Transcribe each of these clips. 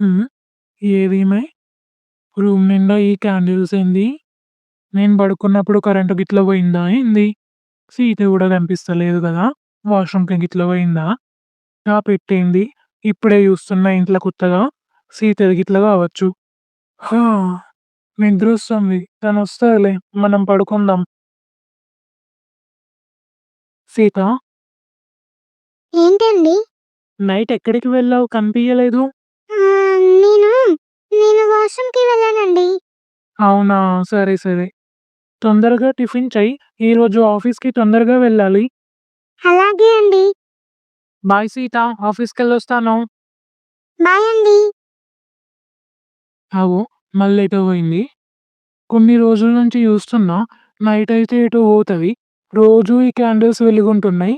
హ్మ్. ఏదీమె? రూమ్ నిండా ఈ క్యాండిల్స్ ఏంది? నేను పడుకున్నప్పుడు కరెంటు గిట్ల పోయిందా ఏంది? సీత గూడా కనిపిస్తలేదు గదా! వాష్‌రూమ్‌కి గిట్ల పోయిందా? ఆ పెట్టేంది? ఇప్పుడే చూస్తున్నా ఇంట్ల కొత్తగా. సీతది గిట్ల కావచ్చు. హా! నిద్రొస్తుంది. తనొస్తదిలే. మనం పడుకుందాం. సీత ఏంటండి? నైట్ ఎక్కడికి వెళ్ళావు? కనిపియలేదు. నేను, వాష్‌రూమ్‌కి వెళ్ళానండి. అవునా! సరే, సరే. తొందరగా టిఫిన్ చెయ్యి. ఈరోజు ఆఫీస్‌కి తొందరగా వెళ్ళాలి. అలాగే అండి. బాయ్ సీత. ఆఫీస్‌కెళ్ళొస్తాను. బాయ్ అండి. ఆగు మళ్ళెటో పోయింది? కొన్ని రోజుల నుంచి చూస్తున్నా నైట్ అయితే ఎటో పోతది. రోజూ ఈ క్యాండిల్స్ వెలుగుంటున్నాయి.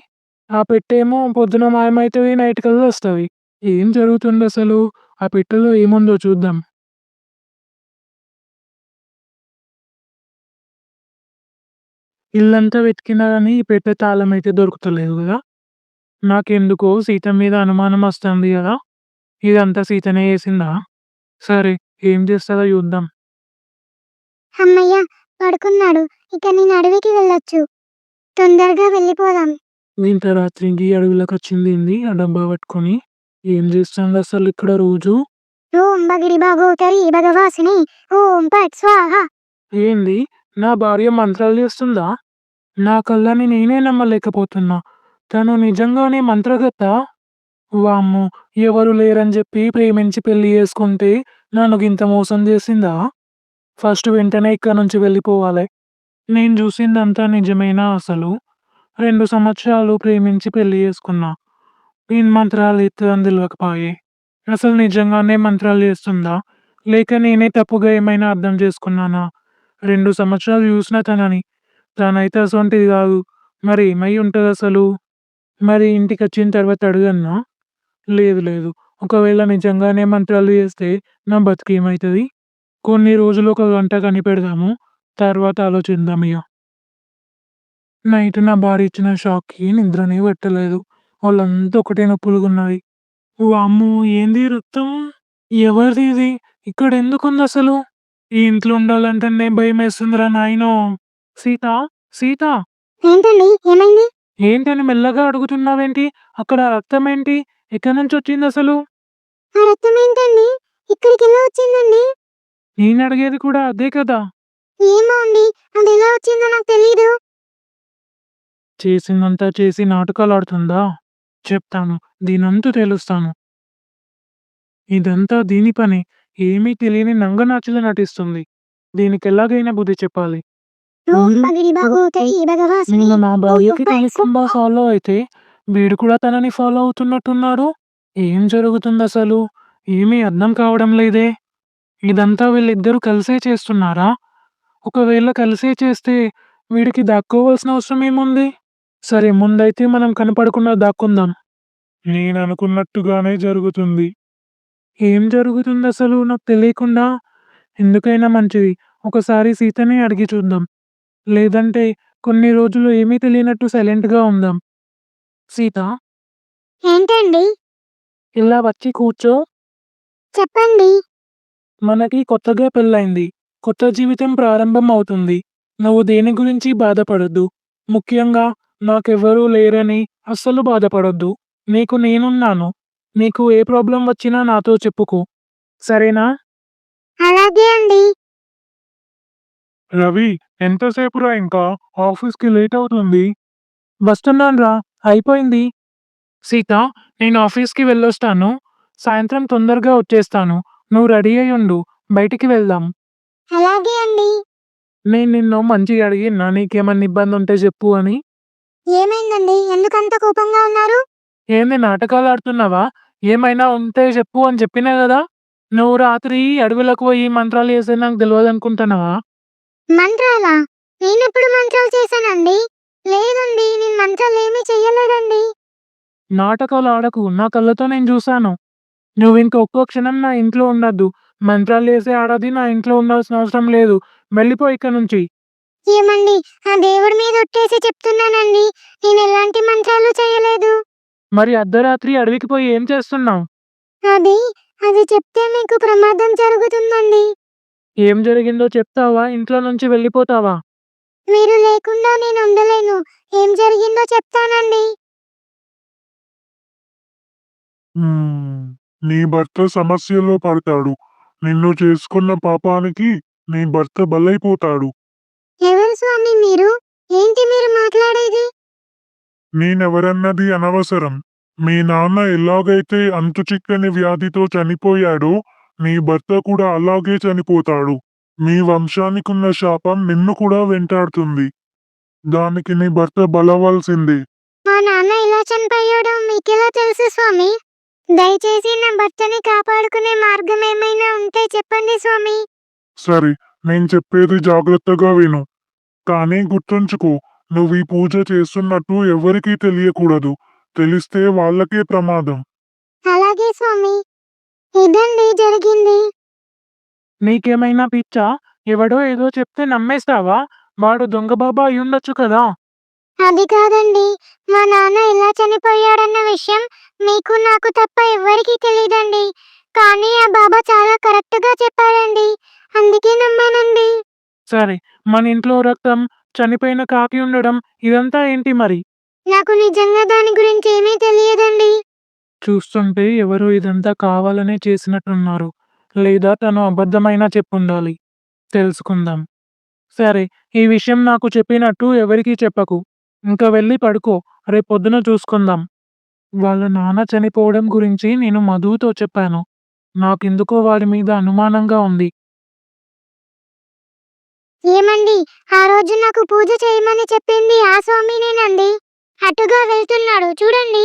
ఆ పెట్టేమో పొద్దున మాయమైతది. నైట్ కల్లా వస్తది. ఏం జరుగుతుందసలు? ఆ పెట్టెలో ఏముందో చూద్దాం. ఇల్లంతా వెతికినా గానీ ఈ పెట్టె తాళమైతే దొరుకుతలేదు గదా! నాకెందుకో సీత మీద అనుమానం వస్తుంది గదా! ఇదంతా సీతనే చేసిందా? సరే ఏం చేస్తదో చూద్దాం. హమ్మయ్య! పడుకున్నాడు. ఇక నేను అడవికి వెళ్ళొచ్చు. తొందరగా వెళ్ళిపోదాం. ఇంత రాత్రికి అడవిలోకొచ్చిందేంది ఆ డబ్బా పట్టుకొని? ఏం చేస్తుందసలు ఇక్కడ రోజు? ఓం భగిరి భాగోతరి భగవాసిని ఓం పట్ స్వాహ. ఏంది? నా భార్య మంత్రాలు చేస్తుందా? నా కళ్ళని నేనే నమ్మలేకపోతున్నా. తను నిజంగానే మంత్రగతా? వామ్మో! ఎవరు లేరని చెప్పి ప్రేమించి పెళ్ళి చేసుకుంటే నన్ను గింత మోసం చేసిందా? ఫస్ట్ వెంటనే ఇక్కడి నుంచి వెళ్ళిపోవాలి నేను చూసిందంతా నిజమేనా అసలు? రెండు సంవత్సరాలు ప్రేమించి పెళ్ళి చేసుకున్నా. నేను మంత్రాలు ఎత్తుదని తెలవకపాయే. అసలు నిజంగానే మంత్రాలు చేస్తుందా? లేక నేనే తప్పుగా ఏమైనా అర్థం చేసుకున్నానా? రెండు సంవత్సరాలు చూసినా తనని. తనైతే అసొంటిది కాదు. మరి ఏమై ఉంటుంది అసలు మరి ఇంటికి వచ్చిన తర్వాత అడగన్నా? లేదు లేదు. ఒకవేళ నిజంగానే మంత్రాలు చేస్తే నా బతుకేమైతది? కొన్ని రోజులు ఒక గంట కనిపెడదాము. తర్వాత ఆలోచిద్దాం ఇగ. నైట్ నా భార్య ఇచ్చిన షాక్‌కి నిద్రనే పెట్టలేదు వాళ్ళంతా ఒకటే నొప్పులుగున్నది. వామ్మో! ఏంది రక్తం? ఎవరిది ఇది? ఇక్కడ ఎందుకుంది అసలు ఈ ఇంట్లో ఉండాలంటేనే భయమేస్తుందిరా నాయనో! సీత? సీత? ఏంటండి? ఏమైంది? ఏంటని మెల్లగా అడుగుతున్నావేంటి? అక్కడ రక్తమేంటి? ఎక్కడి నుంచొచ్చిందసలు? ఆ రక్తం ఏంటండి? వచ్చిందండి? నేనడిగేది కూడా అదే కదా! ఏమో అండి. వచ్చిందో నాకు తెలీదు. చేసిందంతా చేసి నాటకాలాడుతుందా? చెప్తాను. దీనంతు తేలుస్తాను. ఇదంతా దీని పనే. ఏమీ తెలియని నంగనాచిలా నటిస్తుంది. దీనికెలాగైనా బుద్ధి చెప్పాలి. నా భార్యకి. ఫాలో అయితే, వీడు కూడా తనని ఫాలో అవుతున్నట్టున్నాడు. ఏం జరుగుతుందసలు? ఏమీ అర్థం కావడం లేదే. ఇదంతా వీళ్ళిద్దరూ కలిసే చేస్తున్నారా? ఒకవేళ కలిసే చేస్తే వీడికి దాక్కోవాల్సిన అవసరం ఏముంది? సరే ముందైతే మనం కనపడకుండా దాక్కుందాం. నేననుకున్నట్టుగానే జరుగుతుంది. ఏం జరుగుతుందసలు నాకు తెలియకుండా? ఎందుకైనా మంచిది ఒకసారి సీతనే అడిగి చూద్దాం. లేదంటే కొన్ని రోజులు ఏమీ తెలియనట్టు సైలెంట్‌గా ఉందాం. సీత ఏంటండి? ఇలా వచ్చి కూర్చో. చెప్పండి. మనకి కొత్తగా పెళ్ళయింది. కొత్త జీవితం ప్రారంభం అవుతుంది. నువ్వు దేని గురించి బాధపడొద్దు. ముఖ్యంగా నాకెవ్వరూ లేరని అస్సలు బాధపడొద్దు. నీకు నేనున్నాను. నీకు ఏ ప్రాబ్లమ్ వచ్చినా నాతో చెప్పుకో. సరేనా? అలాగే అండి. రవి ఎంతసేపురా ఇంకా? ఆఫీస్‌కి లేట్ అవుతుంది. వస్తున్నానురా. అయిపోయింది. సీత నేను ఆఫీస్‌కి వెళ్ళొస్తాను. సాయంత్రం తొందరగా వచ్చేస్తాను. నువ్వు రెడీ అయ్యి ఉండు. బయటికి వెళ్దాం. అలాగే అండి. నేను నిన్ను మంచిగా అడిగిన్నా నీకేమన్నా ఇబ్బందుంటే చెప్పు అని? ఏమైందండి? ఎందుకంత కోపంగా ఉన్నారు? ఏంది నాటకాలాడుతున్నావా? ఏమైనా ఉంటే చెప్పు అని చెప్పినా గదా! నువ్వు రాత్రి అడవిలోకి పోయి మంత్రాలు చేసేది నాకు తెలవదనుకుంటున్నావా? మంత్రాలా? నేనెప్పుడు మంత్రాలు చేశానండి? లేదండి. నేను మంత్రాలేమీ చెయ్యలేదండి. నాటకాలు ఆడకు. నా కళ్ళతో నేను చూసాను. నువ్వింక ఒక్క క్షణం నా ఇంట్లో ఉండొద్దు. మంత్రాలు చేసే ఆడది నా ఇంట్లో ఉండాల్సిన అవసరం లేదు. వెళ్ళిపో ఇక్కడి నుంచి. ఏమండి? ఆ దేవుడి మీద ఒట్టేసి చెప్తున్నానండి. నేనెలాంటి మంత్రాలు చేయలేదు. మరి అర్ధరాత్రి అడవికి పోయి ఏం చేస్తున్నావు? అది అది చెప్తే మీకు ప్రమాదం జరుగుతుందండి ఏం జరిగిందో చెప్తావా ఇంట్లో నుంచి వెళ్ళిపోతావా మీరు లేకుండా నేను ఉండలేను ఏం జరిగిందో చెప్తానండి హ్మ్. నీ భర్త సమస్యలో పడతాడు. నిన్ను చేసుకున్న పాపానికి నీ భర్త బలైపోతాడు. ఎవరు స్వామి మీరు ఏంటి మీరు మాట్లాడేది నేనెవరన్నది అనవసరం. మీ నాన్న ఎలాగైతే అంతుచిక్కని వ్యాధితో చనిపోయాడో నీ భర్త కూడా అలాగే చనిపోతాడు. మీ వంశానికున్న శాపం నిన్ను కూడా వెంటాడుతుంది. దానికి నీ భర్త బలవాల్సిందే. మా నాన్న ఇలా చనిపోయాడో మీకెలా తెలుసు స్వామి దయచేసి నా భర్తని కాపాడుకునే మార్గం ఏమైనా ఉంటే చెప్పండి స్వామి సరే నేను చెప్పేది జాగ్రత్తగా విను. కానీ గుర్తుంచుకో నువ్వు ఈ పూజ చేస్తున్నట్టు ఎవరికీ తెలియకూడదు. తెలిస్తే వాళ్ళకే ప్రమాదం. అలాగే స్వామి. ఇదండి జరిగింది. నీకేమైనా పిచ్చా? ఎవడో ఏదో చెప్తే నమ్మేస్తావా? వాడు దొంగ బాబా అయ్యుండొచ్చు కదా. అది కాదండి. మా నాన్న ఎలా చనిపోయాడన్న విషయం మీకు నాకు తప్ప ఎవ్వరికీ తెలియదండి కానీ ఆ బాబా చాలా కరెక్ట్గా చెప్పాడండి. అందుకే నమ్మానండి. సరే మన ఇంట్లో రక్తం చనిపోయిన కాకి ఉండడం ఇదంతా ఏంటి మరి? నాకు నిజంగా దాని గురించి ఏమీ తెలియదండి. చూస్తుంటే ఎవరో ఇదంతా కావాలనే చేసినట్టున్నారు. లేదా తను అబద్ధమైనా చెప్పుండాలి. తెలుసుకుందాం. సరే ఈ విషయం నాకు చెప్పినట్టు ఎవరికీ చెప్పకు. ఇంకా వెళ్ళి పడుకో. రేపు పొద్దున చూసుకుందాం. వాళ్ళ నాన్న చనిపోవడం గురించి నేను మధుతో చెప్పాను. నాకెందుకో వాడి మీద అనుమానంగా ఉంది. ఏమండి? ఆ రోజు నాకు పూజ చేయమని చెప్పింది ఆ స్వామినేనండి. అటుగా వెళ్తున్నాడు చూడండి.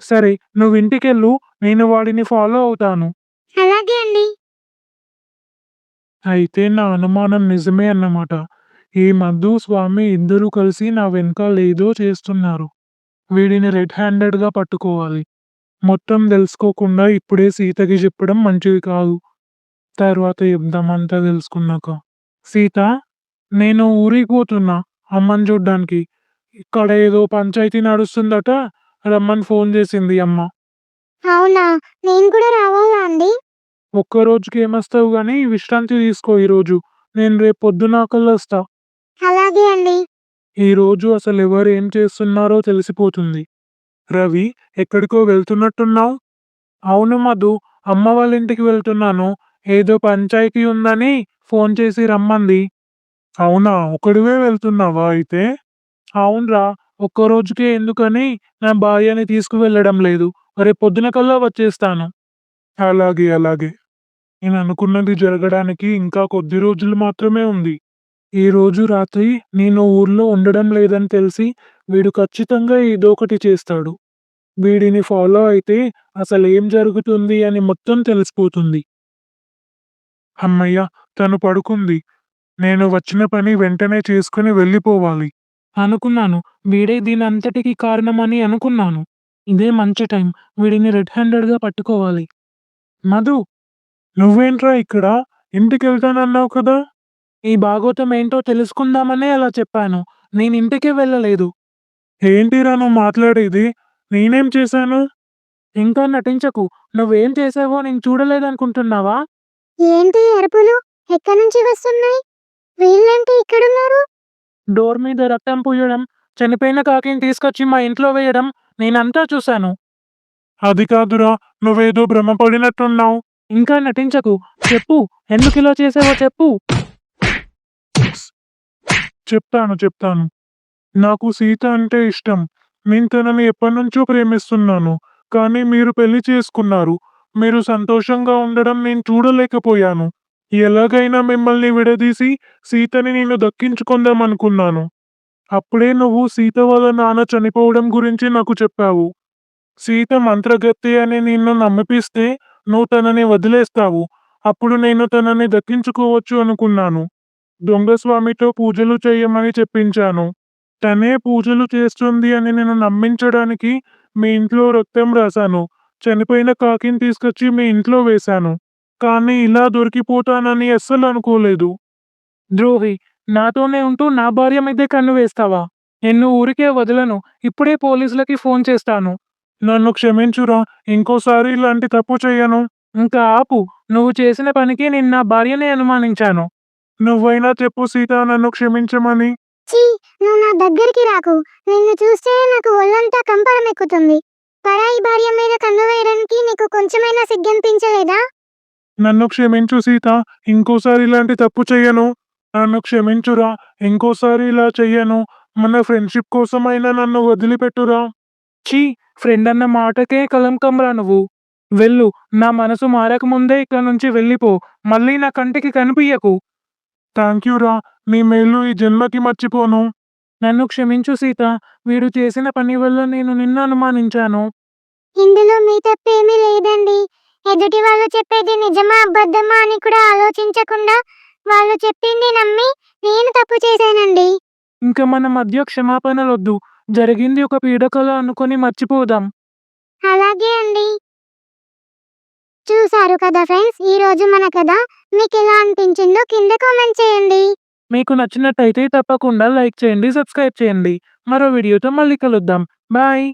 సరే నువ్వు ఇంటికెళ్ళు నేను వాడిని ఫాలో అవుతాను. అలాగే అండి. అయితే నా అనుమానం నిజమే అన్నమాట. ఈ మధు స్వామి ఇద్దరూ కలిసి నా వెనకాల ఏదో చేస్తున్నారు. వీడిని రెడ్ హ్యాండెడ్గా పట్టుకోవాలి. మొత్తం తెలుసుకోకుండా ఇప్పుడే సీతకి చెప్పడం మంచిది కాదు. తర్వాత అంతా తెలుసుకున్నాక. సీత నేను ఊరికి పోతున్నా అమ్మని చూడ్డానికి. ఇక్కడ ఏదో పంచాయతీ నడుస్తుందట రమ్మని ఫోన్ చేసింది అమ్మ. అవునా? నేను కూడా రావాలా అండి? ఒక్క రోజుకి ఏమొస్తావు కానీ విశ్రాంతి తీసుకో ఈరోజు. నేను రేపు పొద్దున వస్తా. అలాగే అండి. ఈ రోజు అసలు ఎవరు ఏం చేస్తున్నారో తెలిసిపోతుంది. రవి ఎక్కడికో వెళ్తున్నట్టున్నావు? అవును మధు అమ్మ వాళ్ళ ఇంటికి వెళ్తున్నాను. ఏదో పంచాయతీ ఉందని ఫోన్ చేసి రమ్మంది. అవునా ఒకడివే వెళ్తున్నావా అయితే? అవునరా ఒక్క రోజుకే ఎందుకని నా భార్యని తీసుకువెళ్ళడం లేదు. రేపు పొద్దున కల్లా వచ్చేస్తాను. అలాగే అలాగే. నేను అనుకున్నది జరగడానికి ఇంకా కొద్ది రోజులు మాత్రమే ఉంది. ఈ రోజు రాత్రి నేను ఊర్లో ఉండడం లేదని తెలిసి వీడు ఖచ్చితంగా ఏదో ఒకటి చేస్తాడు. వీడిని ఫాలో అయితే అసలు ఏం జరుగుతుంది అని మొత్తం తెలిసిపోతుంది. అమ్మయ్య తను పడుకుంది. నేను వచ్చిన పని వెంటనే చేసుకుని వెళ్ళిపోవాలి. అనుకున్నాను. వీడే దీని అంతటికి కారణమని అనుకున్నాను. ఇదే మంచి టైం. వీడిని రెడ్ హ్యాండెడ్గా పట్టుకోవాలి. మధు! నువ్వేంట్రా ఇక్కడ? ఇంటికి వెళ్తానన్నావు కదా? ఈ భాగోతం ఏంటో తెలుసుకుందామనే అలా చెప్పాను. నేను ఇంటికి వెళ్ళలేదు. ఏంటిరా నువ్వు మాట్లాడేది? నేనేం చేశాను? ఇంకా నటించకు. నువ్వేం చేసావో నేను చూడలేదనుకుంటున్నావా? ఏంటి అరుపులు? ఎక్కడి నుంచి వస్తున్నాయి? వీళ్ళేంటి ఇక్కడున్నారు? డోర్ మీద రక్తం పూయడం చనిపోయిన కాకిని తీసుకొచ్చి మా ఇంట్లో వేయడం నేనంతా చూశాను. అది కాదురా నువ్వేదో భ్రమపడినట్టున్నావు. ఇంకా నటించకు. చెప్పు. ఎందుకు ఇలా చేసావో చెప్పు. చెప్తాను చెప్తాను. నాకు సీత అంటే ఇష్టం. నేను తనని ఎప్పటి నుంచో ప్రేమిస్తున్నాను. కానీ మీరు పెళ్ళి చేసుకున్నారు. మీరు సంతోషంగా ఉండడం నేను చూడలేకపోయాను. ఎలాగైనా మిమ్మల్ని విడదీసి సీతని నేను దక్కించుకుందాం అనుకున్నాను. అప్పుడే నువ్వు సీత వాళ్ళ నాన్న చనిపోవడం గురించి నాకు చెప్పావు. సీత మంత్రగత్తి అని నిన్ను నమ్మిపిస్తే నువ్వు తనని వదిలేస్తావు. అప్పుడు నేను తనని దక్కించుకోవచ్చు అనుకున్నాను. దొంగ స్వామితో పూజలు చేయమని చెప్పించాను. తనే పూజలు చేస్తుంది అని నేను నమ్మించడానికి మీ ఇంట్లో రక్తం రాశాను. చనిపోయిన కాకిని తీసుకొచ్చి మీ ఇంట్లో వేశాను. కానీ ఇలా దొరికిపోతానని అస్సలు అనుకోలేదు. ద్రోహి నాతోనే ఉంటూ నా భార్య మీదే కన్ను వేస్తావా? నిన్ను ఊరికే వదలను. ఇప్పుడే పోలీసులకి ఫోన్ చేస్తాను. నన్ను క్షమించురా. ఇంకోసారి ఇలాంటి తప్పు చేయను. ఇంకా ఆపు. నువ్వు చేసిన పనికి నేను నా భార్యని అనుమానించాను. నువ్వైనా చెప్పు సీత నన్ను క్షమించమని. చీ నువ్వు నా దగ్గరికి రాకు. నిన్ను చూస్తే నాకు ఒళ్ళంతా కంపరం ఎక్కుతుంది పరాయి భార్య మీద కన్ను వేయడానికి నీకు కొంచెమైనా సిగ్గనిపించలేదా నన్ను క్షమించు సీత. ఇంకోసారి ఇలాంటి తప్పు చెయ్యను. నన్ను క్షమించురా. ఇంకోసారి ఇలా చెయ్యను. మన ఫ్రెండ్షిప్ కోసమైనా నన్ను వదిలిపెట్టురా. చీ ఫ్రెండ్ అన్న మాటకే కలంకంరా నువ్వు. వెళ్ళు. నా మనసు మారకముందే ఇక్కడ నుంచి వెళ్ళిపో. మళ్ళీ నా కంటికి కనిపించకు థ్యాంక్ యూరా నీ మేలు ఈ జన్మకి మర్చిపోను. నన్ను క్షమించు సీత. వీడు చేసిన పని వల్ల నేను నిన్ను అనుమానించాను. ఇందులో మీ తప్పేమీ లేదండి. ఎదుటి వాళ్ళు చెప్పేది నిజమా అబద్ధమా అని కూడా ఆలోచించకుండా వాళ్ళు చెప్పింది నమ్మి నేను తప్పు చేశానండి. ఇంకా మన మధ్య క్షమాపణలొద్దు. జరిగింది ఒక పీడకల అనుకొని మర్చిపోదాం. అలాగే అండి. చూసారు కదా ఫ్రెండ్స్ ఈ రోజు మన కథ మీకు ఎలా అనిపించిందో కింద కామెంట్ చేయండి. మీకు నచ్చినట్టయితే తప్పకుండా లైక్ చేయండి సబ్స్క్రైబ్ చేయండి. మరో వీడియోతో మళ్ళీ కలుద్దాం. బాయ్.